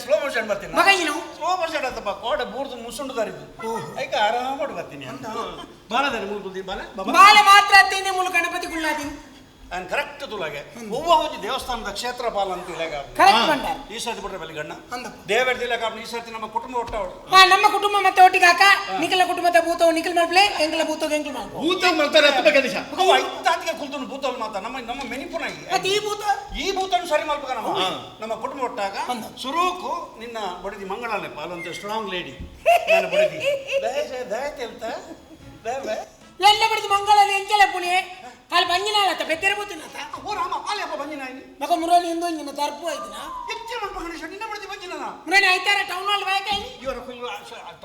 Slow motion ಬರ್ತೀನಿ ಮಗ ಏನು ಸ್ಲೋ ಮೋಷನ್ ಆತಪ್ಪ ಕೋಡೆ ಬೂರ್ದು ಮುಸುಂಡು ದಾರಿದ್ದು ಐಕ ಮಾಡಿ ಬರ್ತೀನಿ ಬಾಲದಲ್ಲಿ ಮುಲ್ಕುಲ್ದಿ ಬಾಲ ಬಾಲ. ಮಾತ್ರ ತಿಂದೆ ಮೂಲ ಗಣಪತಿ ಗುಳ್ಳಾದಿ ನಾನು ಕರೆಕ್ಟ್ ತುಲಾಗೆ ಹೂವ ಹೋಗಿ ದೇವಸ್ಥಾನದ ಕ್ಷೇತ್ರಪಾಲ ಅಂತ ಇಲಾಗ ಕರೆಕ್ಟ್ ಈ ಸರ್ತಿ ಬಿಟ್ರೆ ಬೆಲೆ ಗಣ್ಣ ಅಂದಪ್ಪ. ದೇವೇಡ್ ದಿಲಕ ಈ ಸರ್ತಿ ನಮ್ಮ ಕುಟುಂಬ ಒಟ್ಟ ಅವಳು ಹಾ ನಮ್ಮ ಕುಟುಂಬ ಮತ್ತೆ ಒಟ್ಟಿಗೆ ಹಾಕ. ನಿಖಿಲ ಕುಟುಂಬದ ಭೂತವು ನಿಖಿಲ್ ಮಾಡ್ಲೆ ಎಂಕಲ ಭೂತವು ಎಂಕಲ್ ಭೂತ ಮಾಡ್ತಾರೆ ಗಣೇಶ ಅವ ಐತಾತಿಗೆ ಕುಲ್ತನು ಭೂತ ಮಾತ ನಮ್ಮ ನಮ್ಮ ಮೆನಿಪುನಾಗಿ ಅತಿ ಈ ಭೂತ? ಈ ಭೂತನು ಸರಿ ಮಲ್ಪಕ ನಮ್ಮ ನಮ್ಮ ಕುಟುಂಬ ಒಟ್ಟಾಗ ಅಂದ. ಸುರೂಕು ನಿನ್ನ ಬಡದಿ ಮಂಗಳಾನೆ ಪಾಲಂತ ಸ್ಟ್ರಾಂಗ್ ಲೇಡಿ ನಾನು ಬಡಿದಿ. ದಯ ದಯ ತೆಲ್ತ ದಯ ದಯ ಎಲ್ಲ ಬಡದಿ ಮಂಗಳ ಎಂಕೆಲ್ಲ ಪುಣಿ ಅಲ್ಲಿ ಬಂಜಿನಾಲತ್ತ ಬೆತ್ತೆರೆ ಬೂತಿನತ್ತ ಓ ರಾಮ ಪಾಲ್ಯಪ್ಪ ಬಂಜಿನಾಯಿ ಮಗ ಮುರಳಿ ಎಂದು ಇಂಜಿನ ತರ್ಪು ಆಯ್ತಿನ ಹೆಚ್ಚಿನ ಮಲ್ಪ ಗಣೇಶ ನಿನ್ನ ಬಿಡ್ತಿ ಬಂಜಿನ ಮುರಳಿ ಆಯ್ತಾರ ಟೌನ್ ಹಾಲ್ ಬಾಯಕಾಯಿ ಇವರ ಫುಲ್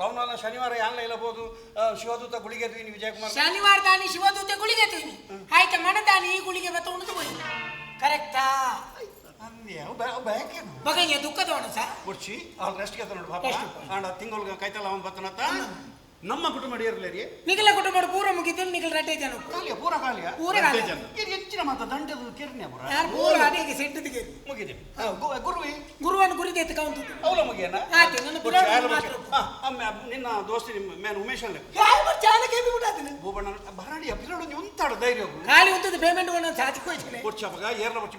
ಟೌನ್ ಹಾಲ್ ಶನಿವಾರ ಯಾನ್ಲ ಇಲ್ಲಬಹುದು ಶಿವದೂತ ಗುಳಿಗೆ ತೀನಿ ವಿಜಯಕುಮಾರ್ ಶನಿವಾರ ದಾನಿ ಶಿವದೂತ ಗುಳಿಗೆ ತೀನಿ ಆಯ್ತ ಮನದಾನಿ ಈ ಗುಳಿಗೆ ಬತ್ತ ಉಣಿದು ಹೋയി ಕರೆಕ್ಟಾ ಅಂದ್ಯ ದುಃಖದ ಸರ್ ಕುರ್ಚಿ ಅವ್ರು ರೆಸ್ಟ್ ಗೆತ್ತ ನೋಡು ಪಾಪ. ತಿಂಗಳಿಗೆ ಕೈತಲ್ಲ ಅವನು ಬತ್ತನತ್ತ ನಮ್ಮ ಕುಟುಂಬ ನಿಖಿಲ ಕುಟುಂಬ ಪೂರ ಮುಗಿತು ನಿಖಿಲ ರಟ್ಟೆ ಜನ ಕಾಲಿಯ ಪೂರ ಕಾಲಿಯ ಪೂರ ರಟ್ಟೆ ಕಾಲ. ಜನ. ಇದು ಹೆಚ್ಚಿನ ಮಾತ ದಂಡದ ಕಿರ್ನೆ ಪುರ ಯಾರು ಪೂರ ಅಡಿಗೆ ಸೆಟ್ಟಿಗೆ ಮುಗಿದೆ. ಗುರುವಿ. ಗುರುವನ್ನು ಗುರಿ ಎತ್ತು ಕೌಂತು ಅವಲ ಮುಗಿಯನ? ಆಯ್ತು, ನನ್ನ ದೋಸ್ತಿ ನಿಮ್ಮ ಮೇನ್ ಉಮೇಶ್ ಅಲ್ಲೇ. ಭೂಬಣ್ಣ ಪಿರಡು ಒಂತಾಡು ಧೈರ್ಯ ಕಾಲಿ ಪೇಮೆಂಟ್ ಒಂದು ಏರ್ಲ ಬಚ್ಚಿ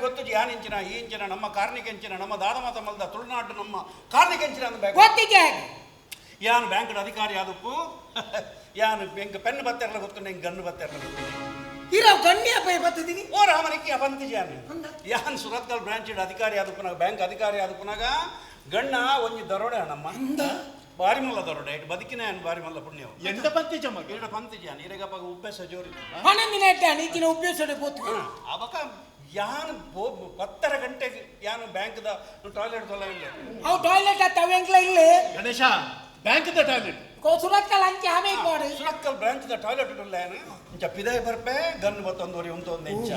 ಗೊತ್ತಿಜಿ ಯಾನ್ ಇಂಚಿನ ಈ ಇಂಚಿನ ನಮ್ಮ ಕಾರ್ನಿಕ ಇಂಚಿನ ನಮ್ಮ ದಾದ ಮಾತ ಮಲ್ದ ತುಳುನಾಡು ನಮ್ಮ ಕಾರ್ನಿಕ ಇಂಚಿನ ಅಂದ್ರೆ ಬ್ಯಾಗ್ ಗೊತ್ತಿಗೆ ಯಾನ್ ಬ್ಯಾಂಕ್ ಅಧಿಕಾರಿ ಆದಪ್ಪು ಯಾನ್ ಬೆಂಕ ಪೆನ್ ಬತ್ತೆರ್ಲ ಗೊತ್ತು ನಂಗೆ ಗನ್ನು ಬತ್ತಿರಲ್ಲ ಗೊತ್ತು ಇರೋ ಗಣ್ಯ ಪೈ ಬತ್ತಿದ್ದೀನಿ ಓ ರಾಮನಿಕ್ಕೆ ಅಪಂತಿಜಿ ಯಾನ್ ಯಾನ್ ಸುರತ್ಕಲ್ ಬ್ರಾಂಚ್ ಅಧಿಕಾರಿ ಆದಪ್ಪನಾಗ ಬ್ಯಾಂಕ್ ಅಧಿಕಾರಿ ಆದಪ್ಪನಾಗ ಗಣ್ಣ ಒಂಜಿ ದರೋಡೆ ಮಂದ ಬಾರಿ ಮಲ್ಲ ದರೋಡೆ ಬದಕಿನ ಬದುಕಿನ ಯಾನ್ ಬಾರಿ ಮಲ್ಲ ಪುಣ್ಯ ಎಂತ ಬಂತಿ ಜಮ್ಮ ಈಡ ಪಂತಿಜಿ ಯಾನ್ ಇರಗಪ್ಪ ಉಪ್ಪೆ ಸಜೋರಿ. ಹನ್ನೊಂದಿನ ಇಟ್ಟ ನೀತಿನ ಉಪಯೋಗಿಸೋಡೆ ಬೋತು ಅವಕ ಯಾನ್ ಬೋ ಪತ್ತರ ಗಂಟೆಗೆ ಯಾನು ಬ್ಯಾಂಕ್ದ ಟಾಯ್ಲೆಟ್ ತೊಲಗಿಲ್ಲ ಅವು ಟಾಯ್ಲೆಟ್ ಅತ್ತ ಅವೆಂಕ್ಲ ಇಲ್ಲಿ ಗಣೇಶ ಬ್ಯಾಂಕ್ ಟಾಯ್ಲೆಟ್ ಕೋ ಸುರತ್ಕಲ್ ಅಂಚೆ ಆಮೇಲೆ ಕೊಡು. ಸುರಕ್ಕಲ್ ಬ್ರಾಂಚ್ ದ ಟಾಯ್ಲೆಟ್ ಇಲ್ಲ ಇಂಚ ಪಿದಾಯ್ ಬರ್ಪೆ ಗನ್ ಬತ್ತೊಂದೋರಿ ಉಂತೊಂದು ಇಂಚ.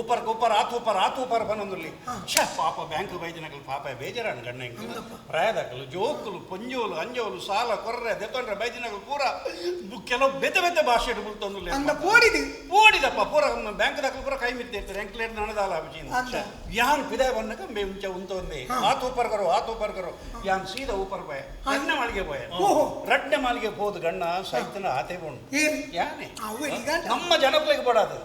ಊಪರ್ ಕೂಪರ್ ಆತ್ ಊಪರ್ ಆತ್ ಊಪರ್ ಬನ್ನೊಂದುಲ್ಲಿ ಶ ಪಾಪ ಬ್ಯಾಂಕ್ ಬೈದಿನಕಲ್ ಪಾಪ ಬೇಜಾರಾಣ ಗಣ್ಣ ಹಿಂಗೆ ಪ್ರಾಯದಕಲು ಜೋಕುಲು ಪೊಂಜೋಲು ಅಂಜೋಲು ಸಾಲ ಕೊರ್ರೆ ದೆತ್ತೊಂಡ್ರೆ ಬೈದಿನಕಲ್ ಪೂರ ಕೆಲವು ಬೆತ್ತ ಬೆತ್ತ ಭಾಷೆ ಬುಲ್ತೊಂದುಲ್ಲಿ ಅಂದ ಕೋಡಿದು? ಓಡಿದಪ್ಪ ಪೂರ ಬ್ಯಾಂಕ್ ದಾಖಲು ಪೂರ ಕೈ ಮಿತ್ತಿರ್ತಾರೆ ಎಂಕ್ಲೇರ್ ನಣದಾಲ ಅಭಿಜಿಂದ ಅಂದ. ಯಾನ್ ಪಿದಾಯ್ ಬಂದಾಗ ಮೇ ಉಂಚ ಉಂತೊಂದೆ ಆತ್ ಊಪರ್ ಕರೋ ಆತ್ ಊಪರ್ ಕರೋ. ಯಾನ್ ಸೀದಾ ಊಪರ್ ಬಾಯ ರಡ್ನೆ ಮಳಿಗೆ ಬಾಯ ಓಹೋ. ಮಾಲಿಗೆ ಹೋದ ಗಣ್ಣ ಸೈತನ ಆತೆ ಬೋಣು ಏನ್ ಯಾನೆ? ಅವ್ವ ಈಗ ನಮ್ಮ ಜನಪ್ಲಗೆ ಪಡಾದು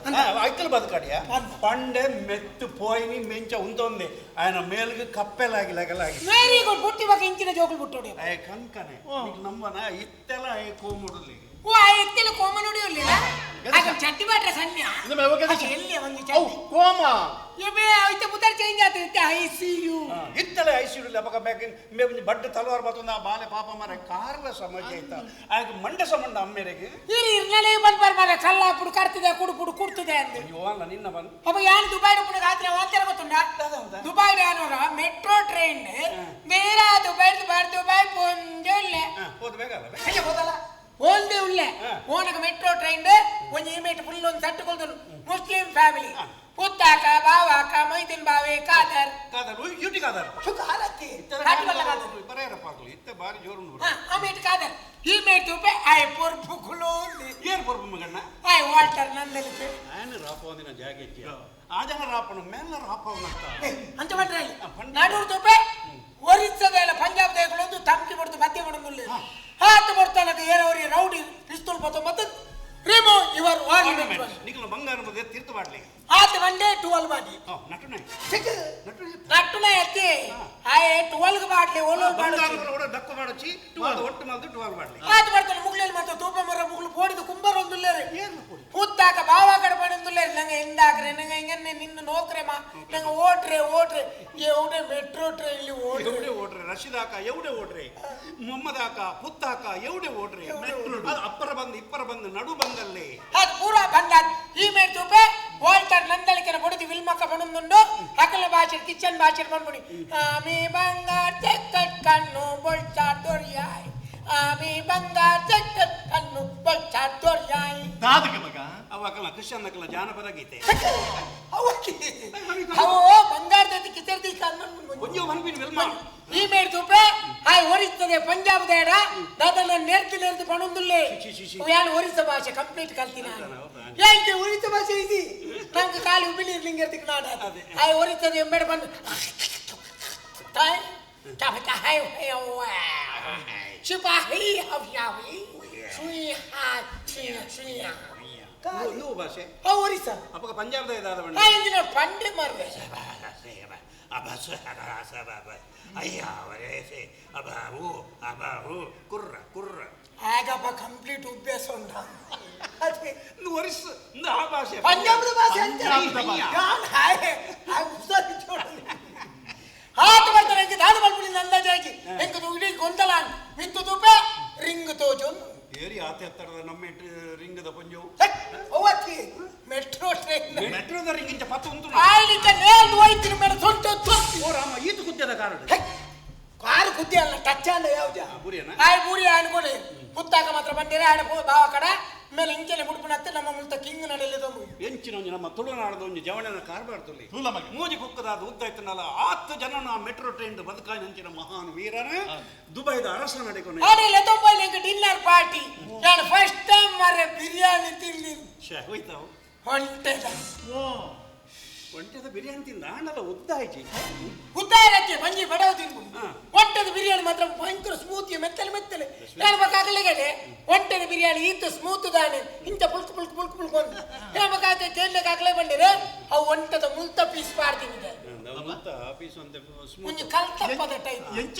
ಐಕಲ್ ಬದುಕಾಡಿಯ? ಪಂಡೆ ಮೆತ್ತು ಪೋಯಿನಿ ಮೆಂಚ ಉಂತೊಂದೆ ಆಯನ ಮೇಲ್ಗೆ ಕಪ್ಪೆಲಾಗಿಲಾಗಲಾಗಿ ವೆರಿ ಗುಡ್ ಬುಟ್ಟಿ ಬಗ್ಗೆ ಇಂಚಿನ ಜೋಕುಲು ಬುಟ್ಟೋಡಿ ಏ ಕಂಕನೆ. ನಮ್ಮನ ಇತ್ತೆಲ್ಲ ಕೋಮುಡಲಿ ಓ ಆ ಎತ್ತಿಲ್ಲ ಕೋಮ ನುಡಿಯುವುದಿಲ್ಲ ಆಗ ಚಟ್ಟಿ ಬಾಟ್ರೆ ಸಣ್ಣ ಎಲ್ಲಿ ಒಂದು ಕೋಮ. ಎಬೆ ಐತೆ ಮುದರ್ ಚೇಂಜ್ ಆತ ಇತ್ತೆ ಐ ಯು ಇತ್ತಲೆ ಐ ಸಿ ಯು ಬಡ್ಡ ತಲವಾರ್ ಬತ್ತುಂದ ಬಾಲೆ ಪಾಪ ಮರ ಕಾರ್ಲ ಸಮಜ ಐತ ಆಗ ಮಂಡ ಸಮಂಡ ಇರಿ ಇರ್ನಲೆ ಬಂದ್ ಬರ್ ಮರ. ಕಲ್ಲ ಕರ್ತಿದೆ ಕುಡು ಪುಡು ಅಂದೆ. ಅಯ್ಯೋ ಅಲ್ಲ ನಿನ್ನ ಬಂದ್. ಅಪ್ಪ ಯಾನ್ ದುಬೈ ಪುಡು ಗಾತ್ರ ಒಂತರ ಗೊತ್ತುಂಡ? ದುಬೈ ಯಾನೋರ? Metro train. ಮೇರಾ ದುಬೈ ದುಬೈ ದುಬೈ ಪೊಂಜೊಲ್ಲೆ. ಹೋದ ಬೇಕಲ್ಲ ಬೇಗ. ಹೋದಲ್ಲ. ಓಲ್ದು ಉಳ್ಳೆ ಓನಗ ಮೆಟ್ರೋ ಟ್ರೈನ್ ಒಂಜಿ ಇಮೇಟ್ ಫುಲ್ ಒಂದು ಸಟ್ಟು ಕೊಲ್ದು ಮುಸ್ಲಿಂ ಫ್ಯಾಮಿಲಿ ಪುತ್ತಾಕ ಬಾವಾಕ ಮೈದಿನ್ ಬಾವೆ ಕಾದರ್ ಕಾದರ್ ಯೂಟಿ ಕಾದರ್ ಶುಕ ಹರತಿ ಬರೆಯರಪ್ಪ ಆಗ್ಲಿ ಇತ್ತೆ ಬಾರಿ ಜೋರು ಅಮೇಟ್ ಕಾದರ್ ಈ ಮೇಟ್ ತುಪ್ಪೆ ಐ ಪೊರ್ಪು ಕುಲೋ ಏರ್ ಪೊರ್ಪು ಮಗಣ್ಣ ಐ ವಾಲ್ಟರ್ ನಂದಲಿತೆ ನಾನು ರಾಪ ಒಂದಿನ ಜಾಗೆಟ್ಟಿ ಆಜನ ರಾಪನು ಮೇಲ್ನ ರಾಪ ಅಂತ ಅಂತ ಮಾಡ್ರಿ ನಡೂರು ತುಪ್ಪೆ ಒರಿಸ್ಸದ ಪಂಜಾಬ್ ದೇಗುಲೊಂದು ತಮ್ಕಿ ಬಡ್ದು ಮಧ್ಯ ಮಾಡೋಂಗಿಲ್ಲ ಹಾತು ಬರ್ತಾನಕ ಏರವರಿ ರೌಡಿ ಪಿಸ್ತೂಲ್ ಬತ್ತ ಮತ್ತೆ ರಿಮೋ ಇವರ್ ವಾರ್ನಿಂಗ್ నీకు బంగారం మీద తీర్థ వాడలే ಆತ ಬಂಡೆ ಟುವಲ್ ಮಾಡಿ నటునే నటునే ನಟ್ಟುನ ಎತ್ತಿ ಆಯೆ ಟುವಲ್ಗೆ ಬಾಟ್ಲಿ ಓಲೋಲ್ బంగారం ಮಾಡಿ కూడా దక్కు వాడొచ్చి టువాల్ ఒట్టు మంది టువాల్ వాడలే ಆತ ಬರ್ತಾನೆ ಮುಗ್ಲೇಲ್ ಮತ್ತೆ ತೂಪ ಮರ ಮುಗ್ಲು ಪೋಡಿದು ಕುಂಬರ್ ಒಂದುಲ್ಲೇರಿ ಪುತ್ತಾಕ ಬಾವ ಕಡೆ ಪಡೆದುಲ್ಲೇರಿ ನಂಗೆ என்னங்க இங்க நின்னு நோக்குறேமா நாங்க ஓட்டுறே ஓட்டுறே. எவ்வளோ மெட்ரோ ட்ரெயின்ல ஓடு எவ்வளோ ஓடுறே ரஷிதாக்கா எவ்வளோ ஓடுறே முகமதாக்கா புத்தாக்கா எவ்வளோ ஓடுறே அப்பற பந்து இப்பற பந்து நடு பந்தல்லே அது பூரா பந்தாத் ಈ ಮೇಲ್ ತೂಪೆ ವಾಲ್ಟರ್ ನಂದಳಿಕೆನ ಬಡಿದು ವಿಲ್ಮಕ್ಕ ಬಣ್ಣುಂದುಂಡು ಅಕಲ ಭಾಷೆ ಕಿಚನ್ ಭಾಷೆ ಬಂದ್ಬಿಡಿ ಆಮಿ ಬಂಗಾರ ಚೆಕ್ಕಟ್ ಕಣ್ಣು ಬೊಳ್ಚಾ ದೊರಿಯಾಯ್ ಆಮಿ ಬಂಗಾರ ಚೆಕ್ಕಟ್ ಕಣ್ಣು ಬೊಳ್ಚಾ ದೊರಿಯಾಯ್ ಅವಕಲ ಕ್ರಿಶ್ಚಿಯನ್ ನಕಲ ಜಾನಪದ ಗೀತೆ. ಅವಕ್ಕೆ ಅವು ಬಂಗಾರದ ಕಿಸರ್ದಿ ಒಂಜೋ ಮನ್ಪಿನ ವಿಲ್ಮ ಈ ಪಂಜಾಬ್ ದೇಡ ದಾದನ ನೇರ್ತಿ ನೇರ್ತಿ ಪಣುಂದುಲ್ಲೆ. ಯಾನ್ ಒರಿಸ ಭಾಷೆ? ಕಂಪ್ಲೀಟ್ ಕಲ್ತಿನ. ಯಾಕೆ ಒರಿಸ ಭಾಷೆ ಇದೆ? ನಂಗೆ ಕಾಲಿ ಉಬಿಲಿ ಲಿಂಗರ್ತಿಕ್ ನಾಡ ಹಾಯ್ ಒರಿಸ್ತದೆ ಎಂಬೇಡ ಬಂದು. ತಾಯ್ ಚಾಪತ ಹಾಯ್ ಹಾಯ್ ಅವ್ವ ಶಿಪಾಹಿ ಹವ್ಯಾವಿ ಸುಯಿ ಹಾ. ಸುಯಿ ಸುಯಿ tia. ನೀವು ಭಾಷೆ How orisa? ಅಪ್ಪಗ ಪಂಜಾಬ್ದ ಇದಾದ ಬಣ್ಣ Hai indina pande marve. ಅಯ್ಯ ಅವರೇಸೆ ಅಬಾವು ಅಬಾವು ಕುರ್ರ ಕುರ್ರ ಆಗಪ್ಪ ಕಂಪ್ಲೀಟ್ ಉಬ್ಬೇಸ ಉಂಟ ಅದೇ నువ్వు వరిస్సు నా భాష పంజాబ్ భాష అంటే పంజాబ్ భాష. ಯಾನ್ ಹಾಯ್ ಆ ಉಸಾರಿ చూడండి ಹಾಟ್ ಬರ್ತಾರೆ ಎಂಕ ದಾದ ಬಲ್ಪುಳಿ ನಂದಾಜಾಗಿ ಎಂಕ ಇಡೀ ಗೊಂದಲ ಮಿತ್ತು ತುಪೆ ರಿಂಗ್ ತೋಜುನ್ ಏರಿ ಆತ ಎತ್ತರದ ನಮ್ಮ ರಿಂಗದ ಪಂಜವು ಅವತ್ತಿ ಮೆಟ್ರೋ ಟ್ರೈನ್ ಮೆಟ್ರೋದ ರಿಂಗಿಂಚ ಪತ್ತು ಉಂಟು ಆಯ್ಲಿಕ ನೇಲ್ ಹೋಯ್ತಿನ ಮೇಲೆ ಸೊಂಟ ತೊತ್ತಿ ಓ ರಾಮ ಈತು ಕುದ್ದದ ಕಾರಣ. ಕಾರು ಕುದ್ದಿ ಅಲ್ಲ ಟಚ್ ಅಲ್ಲ ಯಾವ್ದು? ಬುರಿಯನ? ಆಯ್ ಬುರಿ ಅನ್ಕೊಳ್ಳಿ ಕುತ್ತಾಕ ಮಾತ್ರ ಬಂದಿರ ಆಡ ಬಾವ ಕಡ. ಮೇಲೆ ಇಂಕೆಲೆ ಮುಡುಪುನತ್ತೆ ನಮ್ಮ ಮುಲ್ತ ಕಿಂಗ್ ನಡೆಯಲಿದ ಎಂಚಿನ ಒಂಜಿ ನಮ್ಮ ತುಳುನಾಡದ ಒಂಜಿ ಜವಣನ ಕಾರ್ಬಾರ್ದಲ್ಲಿ ತೂಲ ಮಗ ಮೂಜಿ ಕುಕ್ಕದಾದ ಉದ್ದ ಇತ್ತನಲ್ಲ ಹತ್ತು ಜನ ಆ ಮೆಟ್ರೋ ಟ್ರೈನ್ ಬದುಕಾಯಿ ನಂಚಿನ ಮಹಾನ್ ವೀರನ. ದುಬೈದ ಅರಸ ನಡೆಕೊಂಡು. ಅಲ್ಲಿ ತೊಂಬೈಲಿ ಎಂಕ ಡಿನ್ನರ್ ಪಾರ್ಟಿ ನಾನು ಫಸ್ಟ್ ಟೈಮ್ ಮರೆ ಬಿರಿಯಾನಿ ತಿಂದಿ ಶೆ ಹೋಯ್ತಾವು ಹೊಂಟೆದ. ಓ ಒಂಟೆದ ಬಿರಿಯಾನಿ ತಿಂದ ಉದ್ದ ಆಯ್ತು. ಉದ್ದಾರಕ್ಕೆ ಬಂಜಿ ಬಡವ ತಿಂದು ಹಾ. ಹೊಂಟದ ಬಿರಿಯಾನಿ ಮಾತ್ರ ಭಯಂಕರ ಸ್ಮೂತ್ ಮೆತ್ತಲೆ ಮೆತ್ತಲೆ. ಹೇಳ್ಬೇಕಾಗಲೇ ಒಂಟೆದ ಬಿರಿಯಾನಿ ಈತ ಸ್ಮೂತ್ ದಾನೆ. ಇಂತ ಪುಲ್ಕು ಪುಲ್ಕು ಪುಲ್ಕು ಪುಲ್ಕು ಅಂತ ಹೇಳ್ಬೇಕಾದ್ರೆ ಕೇಳಲಿಕ್ಕಾಗಲೇ ಬಂದಿದೆ. ಅವು ಒಂಟದ ಮುಲ್ತ ಪೀಸ್ ಮುಂಜಿ ಸ್ಮೂತ್. ಕಲ್ತಪ್ಪದ ಟೈಪ್ ಎಂಚ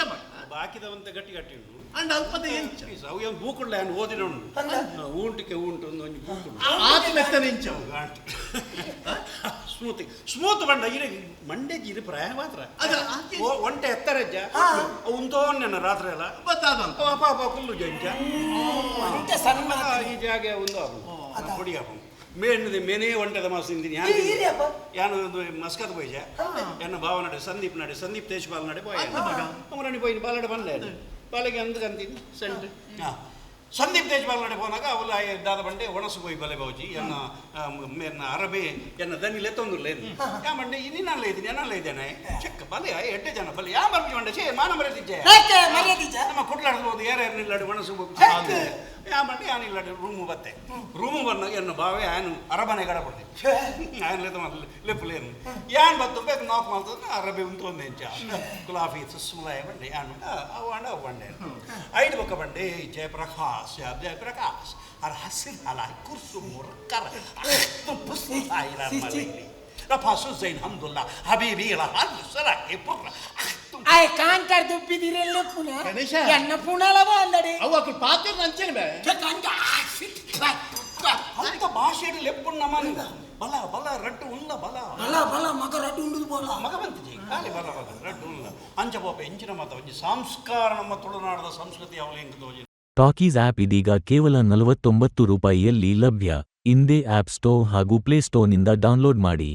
ಬಾಕಿದವಂತ ಗಟ್ಟಿ ಗಟ್ಟಿ ಉಂಟು. ಅಂಡ್ ಅಲ್ಪದ ಎಂಚ. ಪೀಸ್ ಅವು ಏನು ಬೂಕುಳ್ಳ ಏನು ಓದಿನ ಉಂಟು. ಅಂದ? ಊಂಟಿಗೆ ಉಂಟು ಒಂದು ಒಂದು ಬೂಕುಳ್ಳ. ಆತ ಇಂಚ ಎಂಚವು ಸ್ಮೂತ್. ಸ್ಮೂತ್ ಬಂಡ ಇರ ಮಂಡೆ ಜಿರಿ ಪ್ರಾಯ ಮಾತ್ರ ಒಂಟೆ ಎತ್ತರಜ್ಜ ಉಂತೋ ನನ್ನ ರಾತ್ರಿ ಎಲ್ಲ. ಗೊತ್ತಾದಂತ. ಪಾಪ ಪಾಪ ಕುಲ್ಲು ಜಂಜ. ಈ ಜಾಗ ಒಂದು ಕೊಡಿ ಅಪ್ಪ. ಮೇಣ್ಣದ ಮೇನೇ ಒಂಟದ ಮಾಸ ಇರಿಯಪ್ಪ. ಯಾನು ಒಂದು ಮಸ್ಕತ್ ಪೋಯ್ಜ ಎನ್ನ ಭಾವ ನಡೆ ಸಂದೀಪ್ ನಡೆ ಸಂದೀಪ್ ತೇಜ್ಪಾಲ್ ನಡೆ ಪೋಯ ಅವರನಿ ಪೋಯಿನ ಬಾಲಡೆ ಬಂದೆ ಬಾಲೆಗೆ ಅಂದ್ ಕಂತೀನಿ ಸೆಂಟ್ ಸಂದೀಪ್ ತೇಜ್ಪಾಲ್ ನಡೆ ಪೋನಾಗ ಅವಲ ದಾದ ಬಂಡೆ ಒಣಸು ಪೋಯಿ ಬಲೆ ಬಾವುಜಿ ಎನ್ನ ಆ, ಮೇರ್ನ ಅರಬೆ ಎನ್ನ ದನಿಲೆ ತೊಂದುರ್ಲೇನು ಯಾ ಮಂಡೆ ಇನ್ನಲ್ಲ ಇದ್ದೀನಿ ಏನಲ್ಲ ಇದ್ದೇನೆ ಚೆಕ್ಕ ಬಲೆ ಎಡ್ಡೆ ಜನ ಬಲೆ ಯಾ ಬರ್ಬಿ ಮಂಡೆ ಚೇ ಮಾನ ಮರೆತಿದ್ದೆ ಯಾಕೆ ಮರ್ಯಾದೀಜ ನಮ್ಮ ಕುಟ್ಲಾಡ್ಬೋದು ಯಾರು ನಿಲ್ಲಡು ಮನಸ್ಸು ಯಾ ಮಂಡೆ ಯಾನ್ ಇಲ್ಲಡು ರೂಮು ಬತ್ತೆ. ರೂಮು ಬಂದಾಗ ಎನ್ನು ಬಾವೆ ಆನು ಅರಮನೆ ಗಡ ಲೆತ್ತ ಮಲ್ಲ ಲೆಪ್ಪಲೇನು ಯಾನ್ ಬತ್ತು ಬೇಕು ನಾಕ್ ಮಾಡ್ತದ ಅರಬಿ ಉಂಟು ಒಂದು ಇಂಚ ಕುಲಾಫಿ ಸುಸ್ಮಲಾಯ ಬಂಡೆ ಏನು ಅವು ಅಂಡ ಅವು ಬಂಡೆ ಐದು ಬೊಕ್ಕ ಬಂಡೆ ಜಯಪ್ರಕಾಶ್ ಜಯಪ್ರಕಾಶ್. ಅರ ಹಸಿರು ಹಲ, ಕುರ್ಸು, ಮುರ್ಕರ ಪುಸ್ತಕ ಮಲೆಯಲ್ಲಿ ರಫಾಸು ಜೈನ್ ಹಮ್ದುಲ್ಲಾ ಹಬೀಬಿ ಇಲ ಹಾಲು ಸರಾಕೆ ಪುರ್ರ ಆಯ್ ಕಾಂತಾರ ದುಬ್ಬಿದಿರೆಲ್ಲ ಪುಣ ಗಣೇಶ. ಎನ್ನ ಪುಣಲವ ಅಂದಡಿ? ಅವು ಅಕ್ಕ ಪಾತ್ರ ನಂಚಂಡ ಅಂತ ಭಾಷೆಯಲ್ಲಿ ಲೆಪ್ಪು ನಮ್ಮನಿಂದ ಬಲ ಬಲ ರಟ್ಟು ಉಲ್ಲ ಬಲ. ಬಲ ಬಲ ಮಗ ರಟ್ಟು ಉಂಡು ಬಲ. ಮಗ ಬಂತಿದೆ ಖಾಲಿ ಬಲ ಬಲ ರಟ್ಟು ಉಲ್ಲ ಅಂಚ ಪಾಪ ಎಂಚಿನ ಮಾತ ಒಂದು ಸಂಸ್ಕಾರ ನಮ್ಮ ತುಳುನಾಡದ ಸಂಸ್ಕೃತಿ ಅವಲಿಂಗದ ತೋಜಿ. ಟಾಕೀಸ್ ಆಪ್ ಇದೀಗ ಕೇವಲ ನಲವತ್ತೊಂಬತ್ತು ರೂಪಾಯಿಯಲ್ಲಿ ಲಭ್ಯ. ಇಂದೇ ಆಪ್ ಸ್ಟೋರ್ ಹಾಗೂ ಪ್ಲೇಸ್ಟೋರ್ನಿಂದ ಡೌನ್ಲೋಡ್ ಮಾಡಿ.